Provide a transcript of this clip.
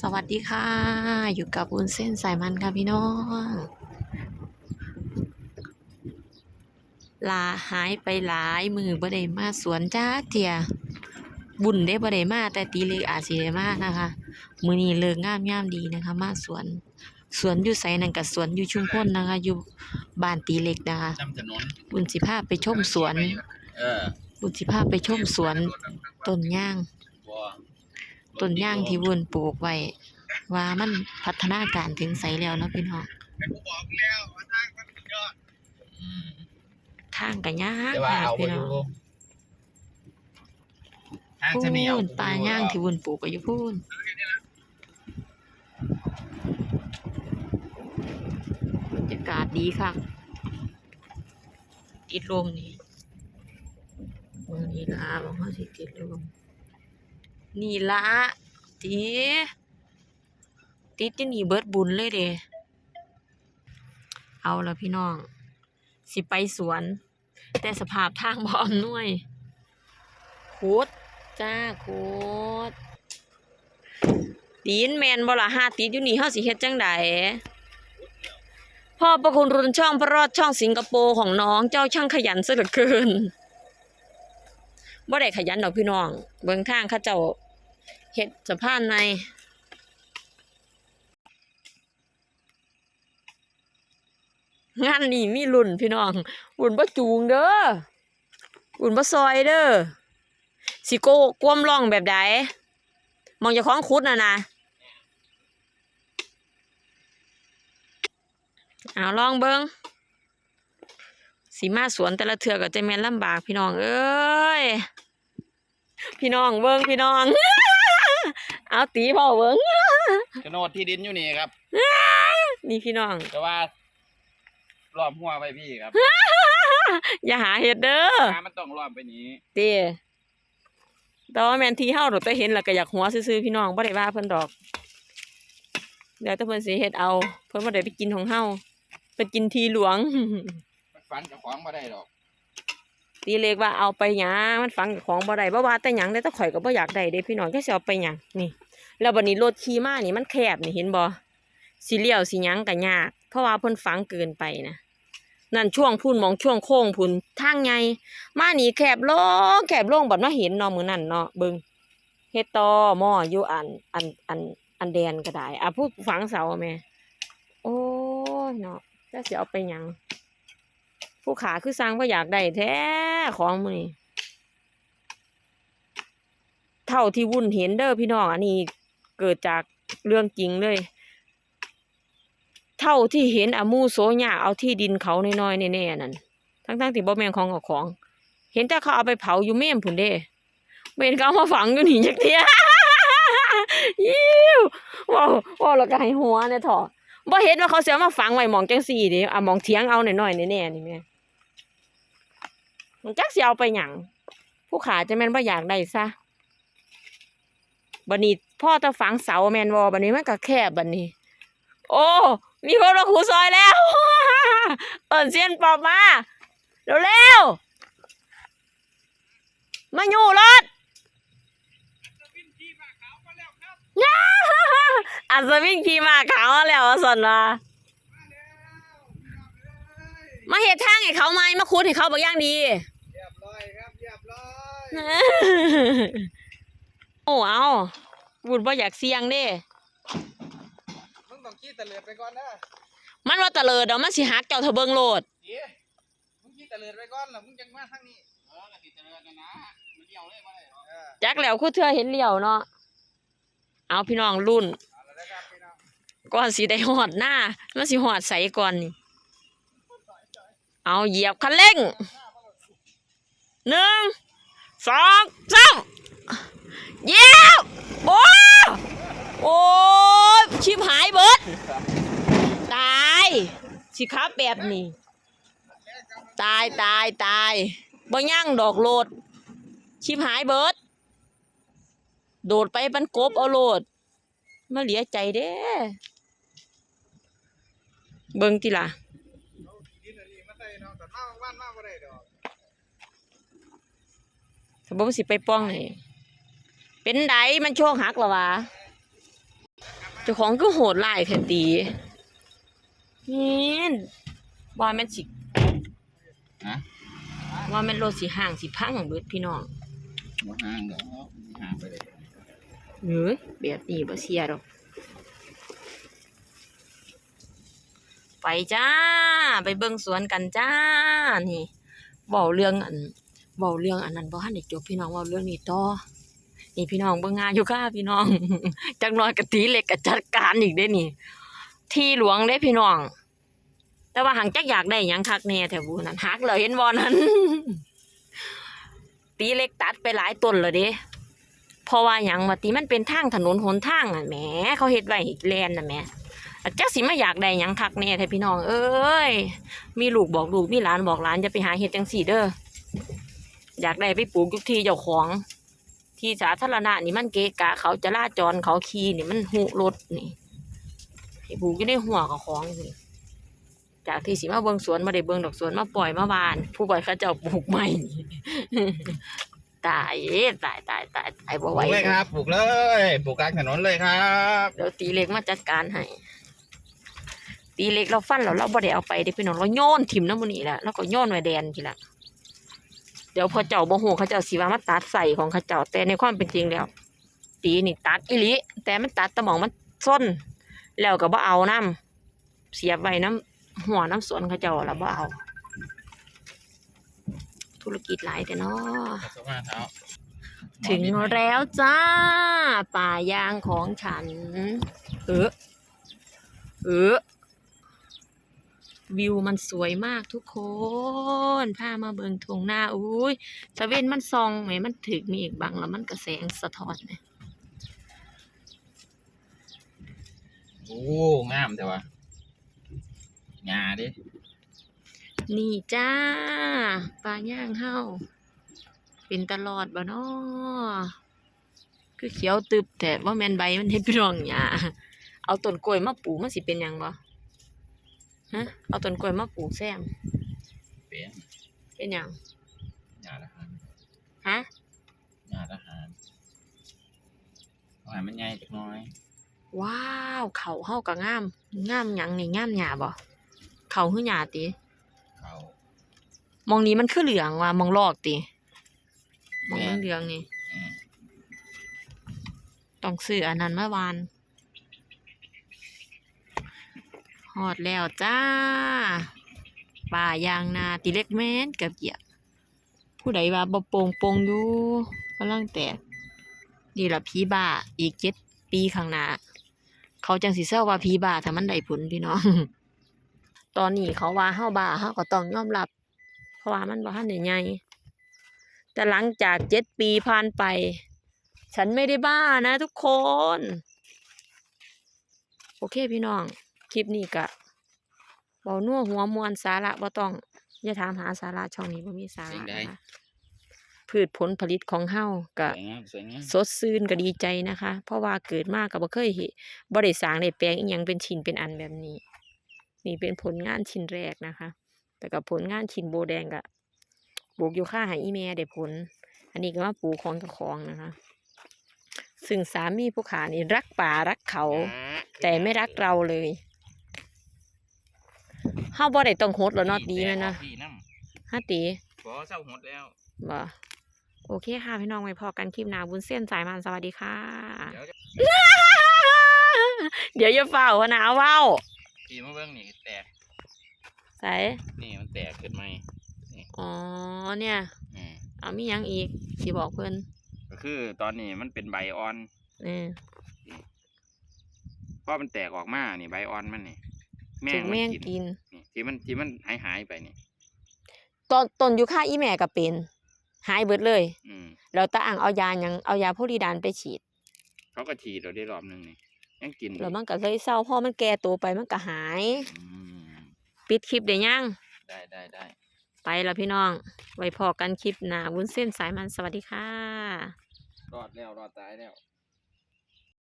สวัสดีค่ะ อยู่กับวุ้นเส้นสายมันค่ะพี่น้อง ลาหายไปหลายมือบ่ได้มาสวนจ้าเทีย บุญได้บ่ได้มาแต่ตีเล็กอาจสิได้มานะคะ มื้อนี้เลิกงามยามดีนะคะ มาสวน สวนอยู่ไสนั่นก็สวนอยู่ชุมพลนะคะ อยู่บ้านตีเล็กนะคะจำถนนบุญสิพาไปชมสวน เออบุญสิพาไปชมสวนต้นย่างบัว ต้นย่างที่วุ้นปลูกไว้ว่ามันพัฒนาการถึงไสแล้วเนาะพี่น้องอืมทางก็ยากแต่ว่าเอาพี่ไปน้ดูองทางพูเสนียวนปลาย่างที่วุ้นปลูกก็อยู่พูนบรรยากาศดีค่ะติดลมนี่มือนี้ละบอกว่าสิติดลม นี่ละติติดที่นี่เบิดบุญเลยเด้เอาละพี่น้อง สิไปสวน แต่สภาพทางบ่อำนวยขุดจ้าขุดตีนแมนบ่ละห้าตีนอยู่นี่เฮาสิเฮ็ดจังไดพ่อประคุณรุนช่องพระรอดช่องสิงคโปร์ของน้องเจ้าช่างขยันเหลือเกินบ่ได้ขยันดอกพี่น้อง เบิ่งทางเขาเจ้า เฮ็ดสะพานในงานนี้มีรุ่นพี่น้องรุ่นบ่จูงเด้อรุ่นบ่ซอยเด้อสิโก้กวมร่องแบบใดมองจะคล้องคุดนะนะเอาลองเบิงสีมาสวนแต่ละเทือก็จะแม่นลำบากพี่น้องเอ้ย พี่น้องเบิงพี่น้อง เอาตีเบาเบิ่งโฉนดที่ดินอยู่นี่ครับ นี่พี่น้อง แต่ว่า รอบหัวไปพี่ครับอย่าหาเฮ็ดเด้อน้ำมันต้องรอบไปนี้เด้แต่ว่าแม่นที่เฮาดอกแต่เห็นแล้วก็อยากหัวซื่อๆพี่น้องบ่ได้ว่าเพิ่นดอกเดี๋ยวแต่เพิ่นสิเฮ็ดเอา เพิ่นบ่ได้ไปกินของเฮาไปกินทีหลวงฝันกับของมาได้หรอก ตีเลขว่าเอาไปหยังมันฝังของบ่ได้บ่ว่าแต่หยังได้แต่ข่อยก็บ่อยากได้เด้พี่น้องจักสิเอาไปหยังนี่ แล้วบัดนี้รถขี่มานี่มันแคบนี่เห็นบ่สิเลี้ยวสิหยังก็ยาก เพราะว่าเพิ่นฝังเกินไปนะนั่นช่วงพุ่นมองช่วงโค้งพุ่นทางใหญ่มานี่แคบลงแคบลงบัดมาเห็นเนาะมื้อนั้นเนาะเบิ่งเฮ็ดตอหม้ออยู่อันอันอันอันแดนก็ได้อะผู้ฝังเสาแม่โอ้ยเนาะจักสิเอาไปหยัง ผู้ขาคือสร้างว่าอยากได้แท้ของมือนี้เท่าที่วุ่นเห็นเด้อพี่น้องอันนี้เกิดจากเรื่องจริงเลย เท่าที่เห็นอามูโซญาเอาที่ดินเขาน้อยๆแน่ๆนั่นทั้งๆที่บ่แม่นของกับของ เห็นแต่เขาเอาไปเผาอยู่เม่มพุ่นเด้เมนเขามาฝังอยู่นี่จักเทียยิ้วว้าวว้าวแล้วก็ให้หัวเนี่ยถอะบ่เห็นว่าเขาเสียมาฝังไว้หมองจังสี่เด้อะหมองเถียงเอาหน่อยๆแน่ๆนี่แม่ มันจักสิเอาไปหยังผู้ขาจะแม่นบ่าอยากได้ซะบัดนี้พ่อตะฝังเสาแมนบ่บัดนี้มันก็แคบบัดนี้ โอ้ มีคนมาขูซอยแล้ว เอิ้นเซียนปอบมาเร็วๆมาอยู่รถอัศวินขี่มาขาวแล้วว่าซั่นว่ามาเฮ็ดทางให้เขาไหมมาขุดให้เขาบ่อย่างดี โอ้เอาบุญบ่อยากเสี่ยงเด้ มึงต้องขี้ตะเลิดไปก่อนนะมันว่าตะเลิดเดี๋ยวมันสิหักเจ้าเธอเบิ่งโลด เดี๋ยวมึงขี้ตะเลิดไปก่อนแล้วมึงจังมาทางนี้เออกระติดเจริญนะนะมันเดี่ยวเลยมาได้หรอกเออจักแล้วคู่เธอเห็นเลี้ยวเนาะ เอาพี่น้องรุ่น เอาละนะครับพี่น้องก่อนสิได้หอดหน้ามันสิหอดใสก่อนนี่ เอาเหยียบคันเร่งหนึ่ง สองสามเยียบโอ้โอ้ยชิบหายเบิดตายสิครับแบบนี้ ตายตายตายบ่ย่างดอกโลด ชิบหายเบิด โดดไปมันกบเอาโลด มาเหลียใจเด้เบิ่งติล่ะ เอาดินอันนี้มาใส่เนาะแต่ถ้าบ้านมาบ่ได้ดอกถ้าบ่มันสิไปป้องนี่เป็นไดมันโชคหักแล้ววะเจ้าของก็โหดหลายแท้ตีนี่ว่าแม่นสิฮะว่าแม่นรถสิห่างสิพังเบิดพี่น้องบ่ห่างดอกห่างไปเลยเฮ้ยแบบนี้บ่เสียดอก ไปจ้า ไปเบิ่งสวนกันจ้า นี่เว้าเรื่องอัน เว้าเรื่องอันนั้นบ่ทันได้จบพี่น้องเว้าเรื่องนี้ต่อนี่พี่น้องเบิ่งงานอยู่ค่ะพี่น้อง จักหน้อยกะตีเหล็กก็จัดการอีกเด้นี่ ที่หลวงเด้พี่น้อง แต่ว่าหังจักอยากได้หยังคักแน่แถวบูนั้นหักเลยเห็นบ่นั้น ตีเหล็กตัดไปหลายต้นแล้วเด้เพราะว่าหยังว่าติมันเป็นทางถนนหนทางอะแหมเขาเฮ็ดไว้แลนน่ะแหมอะจักสิมาอยากได้หยังคักแน่แท้พี่น้อง เอ้ยมีลูกบอกลูกมีหลานบอกหลานจะไปหาเฮ็ดจังซี่เด้อ อยากได้ไปปลูกทุกที่เจ้าของ ที่สาธารณะนี่มันเกะกะ เขาจราจรเขาขี่นี่มันหุรถนี่ให้ปลูกอยู่ในหัวกับของนี่จากที่สิมาเบิ่งสวนมาได้เบิ่งดอกสวนมาปล่อยมาบาน ผู้บ่อยเขาเจ้าปลูกใหม่ตายเอ้ตายตายตายตายบ่ปไหวลูกเลยครับปลูกเลยปลูกกลางถนนเลยครับเดี๋ยวตีเล็กมาจัดการให้ตีเล็กเราฟันเราเราบ่ได้เอาไปเด้พี่น้องเราโยนถิ่มน้ำมันนี่แหละแล้วก็โยนไว้แดนทีละ เดี๋ยวพอเจ้าบ่ฮู้เขาเจ้าสิว่ามาตัดใส่ของเขาเจ้าแต่ในความเป็นจริงแล้ว ตีนี่ตัดอีหลีแต่มันตัดตะหมองมันส้น แล้วก็บ่เอาน้ำเสียบไว้น้ำหัวน้ำสวนเขาเจ้าแล้วบ่เอา ธุรกิจหลายแต่เนาะสวัสดีครับถึงแล้วจ้า ป่ายางของฉัน เออเออ วิวมันสวยมากทุกคนพามาเบิงทงหน้าอุ้ยสะเว้นมันซองไหมมันถึกมีอีกบังแล้วมันกระแสงสะท้อนไหมโอ้งามแต่ว่าหญ้าดินี่จ้าป่าย่างเฮาเป็นตลอดบ่นอคือเขียวตึบแต่ว่าแมนใบมันเห็นพี่รองหญ้าเอาต้นกล้วยมาปลูกมันสิเป็นหยังบ่ ฮะเอาต้นกล้วยมาปลูกแซมเป็นเป็นหยังหญ้าทหารฮะหญ้าทหารเอาให้มันใหญ่จักหน้อยว้าวเขาเฮาก็งามงามหยังนี่งามหญ้าบ่เขาคือหญ้าติเขามองนี้มันคือเหลืองว่ามองลอกติมองเหลืองๆนี่ อืม ต้องซื้ออันนั้นมาวาน ฮอดแล้วจ้า ป่ายางนาติเล็กแม่นกับเหียบผู้ใดว่าบ่โป่งโป่งอยู่กำลังแตกนี่ละผีบ้าอีกเจ็ดปีข้างหน้าเขาจังสิเซาว่าผีบ้าถ้ามันได้ผลพี่น้อง ตอนนี้เขาว่าเฮาบ้าเฮาก็ต้องยอมรับ เพราะว่ามันบ่ทันได้ใหญ่แต่หลังจากเจ็ดปีผ่านไป ฉันไม่ได้บ้านะทุกคน โอเคพี่น้อง ลิปนี้กะเบานัวหัวมวนสาระบ่ต้อง อย่าถามหาสาระช่องนี้บ่มีสาระนะคะพืชผลผลิตของเฮากะ สวยงามสวยงามสดชื่นก็ดีใจนะคะ เพราะว่าเกิดมาก็บ่เคยเห็นบ่ได้สร้างได้แปลงอีหยังเป็นชิ้นเป็นอันแบบนี้ นี่เป็นผลงานชิ้นแรกนะคะ แต่กับผลงานชิ้นโบแดงก็ปลูกอยู่ค่าให้อีแม่ได้ผล อันนี้ก็มาปลูกของกับของนะคะ ซึ่งสามีผู้ขานี่รักป่ารักเขา แต่ไม่รักเราเลย เฮาบ่ได้ต้องโฮดแล้วเนาะดีแม่นนะพี่น้ฮะตีำขอเศร้าหดแล้ว บ่โอเคค่ะพี่น้องไว้พอกันคลิปหน้าบุญเส้นสายมันสวัสดีค่ะ เดี๋ยวจะเดี๋ยวอย่าเฝ้าหัวหนาวเว้าพี่มาเบิ่งนี่แตก ใส่นี่มันแตกขึ้นไหมอ๋อเนี่ยอืมเอามีหยังอีกสิบอกเพิ่นก็คือตอนนี้มันเป็นใบอ่อน เออเพราะมันแตกออกมานี่ใบอ่อนมันนี่ แม่ถึงงมันแม่งกินกิน นี่ที่มันที่มันหายหายไปนี่ ตอนตนอยู่ค่าอีแม่ก็เป็น หายเบิดเลย อืม แล้วตาอ่างเอายาหยังเอายาโพลีดานไปฉีด เขาก็ฉีดเราได้รอบหนึงนี่ยังกินอยู่แล้วมันก็เลยเศร้าพอมันแก่ตัวไปมันก็หาย อืมปิดคลิปได้ยัง ได้ได้ได้ ไปแล้วพี่น้อง ไว้พอกันคลิปหน้าวุ้นเส้นสายมันสวัสดีค่ะ รอดแล้ว รอดตายแล้ว